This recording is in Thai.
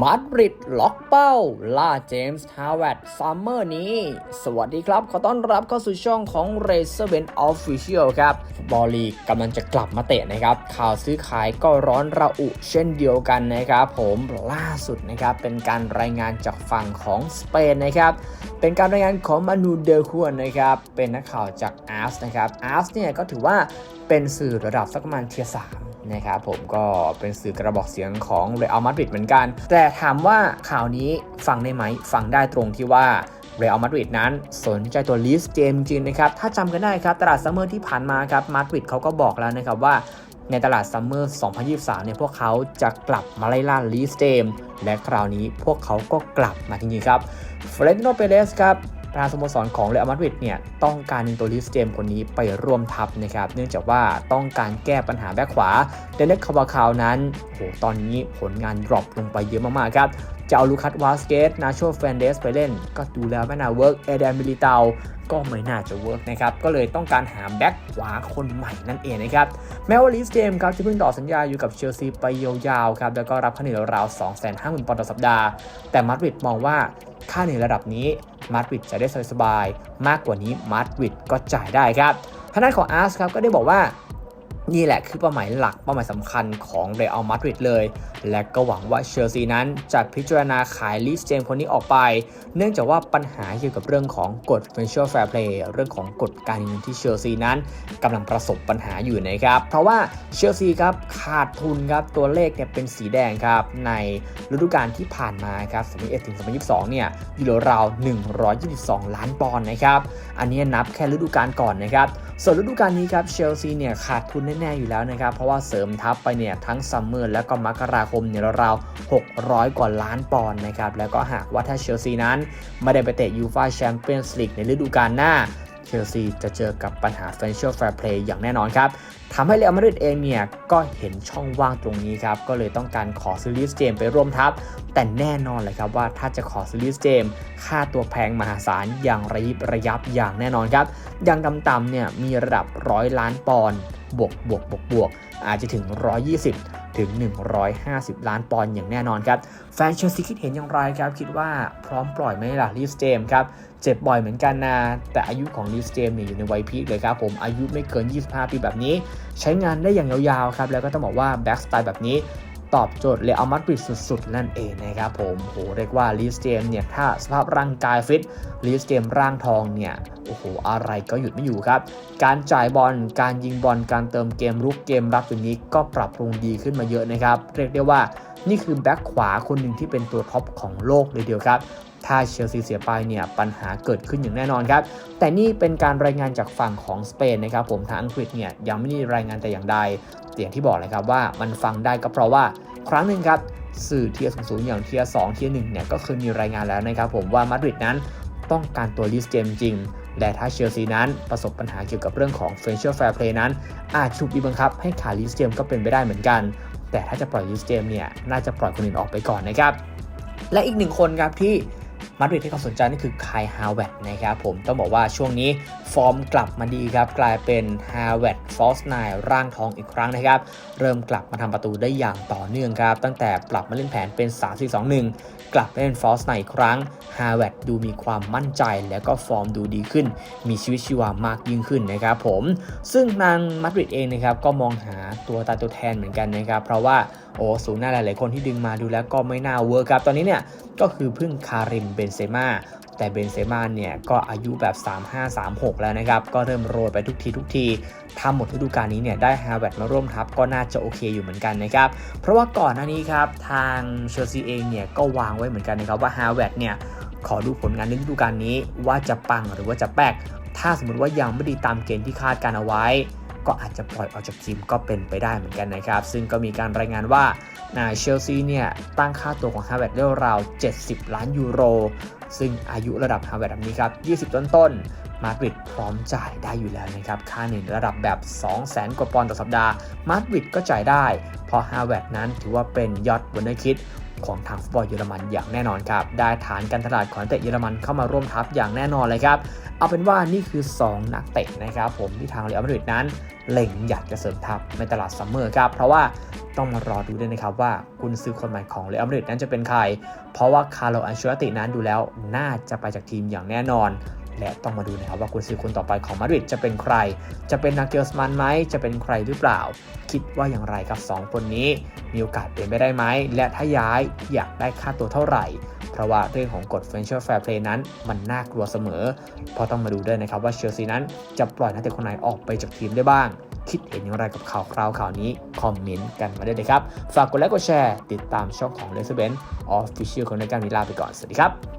มาดริดล็อกเป้า ล่าเจมส์ฮาวเวร์ดซัมเมอร์นี้ สวัสดีครับ ขอต้อนรับเข้าสู่ช่องของ r a c e r b e n Official ครับบอลลีกกำลังจะกลับมาเตะนะครับ ข่าวซื้อขายก็ร้อนระอุเช่นเดียวกันนะครับผมล่าสุดนะครับ เป็นการรายงานจากฝั่งของสเปนนะครับ เป็นการรายงานของมานูเดลคัวนะครับ เป็นนักข่าวจากอาร์สนะครับอาร์สเนี่ยก็ถือว่าเป็นสื่อระดับสักประมาณเทียสาม นะครับผมก็เป็นสื่อกระบอกเสียงของเรอัลมาดริดเหมือนกัน แต่ถามว่าข่าวนี้ฟังได้ไหม ฟังได้ตรงที่ว่าเรอัลมาดริดนั้นสนใจตัวลิสเจมจริงนะครับ ถ้าจำกันได้ครับ ตลาดซัมเมอร์ที่ผ่านมาครับมาดริดเขาก็บอกแล้วนะครับว่าในตลาดซัมเมอร์ 2023 เนี่ย พวกเขาจะกลับมาไล่ล่าลีสเจมและคราวนี้พวกเขาก็กลับมาจริงๆครับเฟรนโนเปเรสครับ ประธานสโมสรของเรอัลมาดริดเนี่ยต้องการดึงตัวลิสเจมคนนี้ไปร่วมทัพนะครับเนื่องจากว่าต้องการแก้ปัญหาแบ็คขวาเดนเนสคาบาคาวนั้นโหตอนนี้ผลงานดรอปลงไปเยอะมากๆครับ จะเอาลูคัสวาสเกสนาโชแฟนเดสไปเล่น ก็ดูแล้วไม่น่าเวิร์กเอเดนมิลิตาก็ไม่น่าจะเวิร์กนะครับ ก็เลยต้องการหาแบ็คขวาคนใหม่นั่นเองนะครับแม้ว่าลิสเจมครับจะเพิ่งต่อสัญญาอยู่กับเชลซีไปยาวๆครับแล้วก็รับค่าเหนื่อยราว250,000ปอนด์ต่อสัปดาห์ แต่มาดริดมองว่าค่าเหนื่อยระดับนี้มาดริดจะได้สบายๆมากกว่านี้มาดริดก็จ่ายได้ครับทางด้านของอาร์สครับก็ได้บอกว่า นี่แหละคือเป้าหมายหลักเป้าหมายสำคัญของเรอัลมาดริดเลย และก็หวังว่าเชลซีนั้นจะพิจารณาขายลิสเจมคนนี้ออกไป เนื่องจากว่าปัญหาเกี่ยวกับเรื่องของกฎ financial fair play เรื่องของกฎการเงินที่เชลซีนั้นกำลังประสบปัญหาอยู่นะครับ เพราะว่าเชลซีครับขาดทุนครับตัวเลขเนี่ยเป็นสีแดงครับในฤดูกาลที่ผ่านมาครับ2021ถึง2022 เนี่ยอยู่ราว122 ล้านปอนด์นะครับ อันนี้นับแค่ฤดูกาลก่อนนะครับ ส่วนฤดูกาลนี้ครับเชลซีเนี่ยขาดทุนแน่ๆอยู่แล้วนะครับ เพราะว่าเสริมทัพไปเนี่ยทั้งซัมเมอร์และก็มกราคมเนี่ยราวๆ600 กว่าล้านปอนด์นะครับ แล้วก็หากว่าถ้าเชลซีนั้นไม่ได้ไปเตะยูฟาแชมเปี้ยนส์ลีกในฤดูกาลหน้าเชลซีจะเจอกับปัญหา financial fair play อย่างแน่นอนครับทำให้เรอัลมาดริดเองเนี่ย ก็เห็นช่องว่างตรงนี้ครับ ก็เลยต้องการขอซื้อลิสเจมไปร่วมทัพ แต่แน่นอนเลยครับว่าถ้าจะขอซื้อลิสเจม ค่าตัวแพงมหาศาลอย่างระยิบระยับอย่างแน่นอนครับ อย่างต่ำๆเนี่ยมีระดับร้อยล้านปอนด์ บวกบวกบวกบวกอาจจะถึง 120 ถึง 150 ล้านปอนด์อย่างแน่นอนครับ แฟนเชลซีคิดเห็นอย่างไรครับ คิดว่าพร้อมปล่อยไหมล่ะลิสเจมครับ เจ็บบ่อยเหมือนกันนะ แต่อายุของลิสเจมเนี่ยอยู่ในวัยพีคเลยครับผมอายุไม่เกิน 25 ปีแบบนี้ ใช้งานได้อย่างยาวๆครับ แล้วก็ต้องบอกว่าแบ็กสไตล์แบบนี้ ตอบโจทย์เลอัลมาดริดสุดๆ นั่นเองนะครับผมโหเรียกว่าลิสเจมเนี่ยถ้าสภาพร่างกายฟิตลิสเจมร่างทองเนี่ยโอ้โหอะไรก็หยุดไม่อยู่ครับ การจ่ายบอลการยิงบอลการเติมเกมรุกเกมรับตัวนี้ก็ปรับปรุงดีขึ้นมาเยอะนะครับ เรียกได้ว่านี่คือแบ็คขวาคนหนึ่งที่เป็นตัวท็อปของโลกเลยเดียวครับถ้าเชลซีเสียไปเนี่ยปัญหาเกิดขึ้นอย่างแน่นอนครับ แต่นี่เป็นการรายงานจากฝั่งของสเปนนะครับผมทางอังกฤษเนี่ยยังไม่ได้รายงานแต่อย่างใด อย่างที่บอกเลยครับว่ามันฟังได้ก็เพราะว่าครั้งหนึ่งครับสื่อเทียร์สูงๆอย่างเทียร์สองเทียร์หนึ่งเนี่ยก็เคยมีรายงานแล้วนะครับผมว่ามาดริดนั้นต้องการตัวลิสเจมจริง และถ้าเชลซีนั้นประสบปัญหาเกี่ยวกับเรื่องของ financial fair play นั้น อาจถูกบีบบังคับให้ขายลิสเจมก็เป็นไปได้เหมือนกัน แต่ถ้าจะปล่อยลิสเจมเนี่ยน่าจะปล่อยคนอื่นออกไปก่อนนะครับ และอีกหนึ่งคนครับที่ มาดริดให้ควาสนใจนี่คือคายฮาวเวดนะครับผมต้องบอกว่าช่วงนี้ฟอร์มกลับมาดีครับ กลายเป็นฮาวเวดฟอสไนร่างทองอีกครั้งนะครับ เริ่มกลับมาทำประตูได้อย่างต่อเนื่องครับ ตั้งแต่ปรับมาเล่นแผนเป็น 3-4-2-1 กลับเล่นฟอสไนอีกครั้งฮาวเวดดูมีความมั่นใจแล้วก็ฟอร์มดูดีขึ้น มีชีวิตชีวามากยิ่งขึ้นนะครับผมซึ่งทางมาดริดเองนะครับก็มองหาตัวตาตัวแทนเหมือนกันนะครับ เพราะว่า โอ้สูงหน้าหลายๆคนที่ดึงมาดูแล้วก็ไม่น่าเวิร์กครับตอนนี้เนี่ยก็คือพึ่งคาริมเบนเซม่าแต่เบนเซม่าเนี่ยก็อายุแบบ 35-36 แล้วนะครับ ก็เริ่มโรยไปทุกทีทุกทีทำหมดฤดูกาลนี้เนี่ยได้ฮาร์แวร์ดมาร่วมทัพก็น่าจะโอเคอยู่เหมือนกันนะครับ เพราะว่าก่อนหน้านี้ครับ ทางเชลซีเองเนี่ยก็วางไว้เหมือนกันนะครับว่าฮาร์แวร์ดเนี่ยขอดูผลงานในฤดูกาลนี้ว่าจะปังหรือว่าจะแป๊กถ้าสมมติว่ายังไม่ดีตามเกณฑ์ที่คาดการเอาไว้ ก็อาจจะปล่อยออกจากทีมก็เป็นไปได้เหมือนกันนะครับ ซึ่งก็มีการรายงานว่านาเชลซีเนี่ยตั้งค่าตัวของฮาร์แวร์ดได้ราว 70 ล้านยูโร ซึ่งอายุระดับฮาร์แวร์ดแบบนี้ครับ 20 ต้นต้นมาดริดพร้อมจ่ายได้อยู่แล้วนะครับ ค่าเหนื่อยระดับแบบ 200,000 กว่าปอนด์ต่อสัปดาห์ มาดริดก็จ่ายได้เพราะฮาร์แวร์ดนั้นถือว่าเป็นยอดวันเดอร์คิด ของทางฟุตบอลเยอรมันอย่างแน่นอนครับ ได้ฐานการตลาดของนักเตะเยอรมันเข้ามาร่วมทัพอย่างแน่นอนเลยครับ เอาเป็นว่านี่คือ 2 นักเตะนะครับผมที่ทางเรอัลมาดริดนั้นเล็งอยากจะเสริมทัพในตลาดซัมเมอร์ครับ เพราะว่าต้องมารอดูด้วยนะครับว่ากุนซื้อคนใหม่ของเรอัลมาดริดนั้นจะเป็นใคร เพราะว่าคาร์โลอันเชลตินั้นดูแล้วน่าจะไปจากทีมอย่างแน่นอน และต้องมาดูนะครับว่ากุนซือคนต่อไปของมาดริดจะเป็นใคร จะเป็นนาเกลสมันไหมจะเป็นใครหรือเปล่า คิดว่าอย่างไรกับ 2 คนนี้ มีโอกาสเป็นไปได้ไหม และถ้าย้ายอยากได้ค่าตัวเท่าไหร่ เพราะว่าเรื่องของกฎ Financial Fair Play นั้นมันน่ากลัวเสมอ เพราะต้องมาดูด้วยนะครับว่าเชลซีนั้นจะปล่อยนักเตะคนไหนออกไปจากทีมได้บ้าง คิดเห็นอย่างไรกับข่าวคราวข่าวนี้ คอมเมนต์กันมาได้เลยครับ ฝากกดไลค์กดแชร์ ติดตามช่องของ l e s b e n Official คนในการมีลาไปก่อน สวัสดีครับ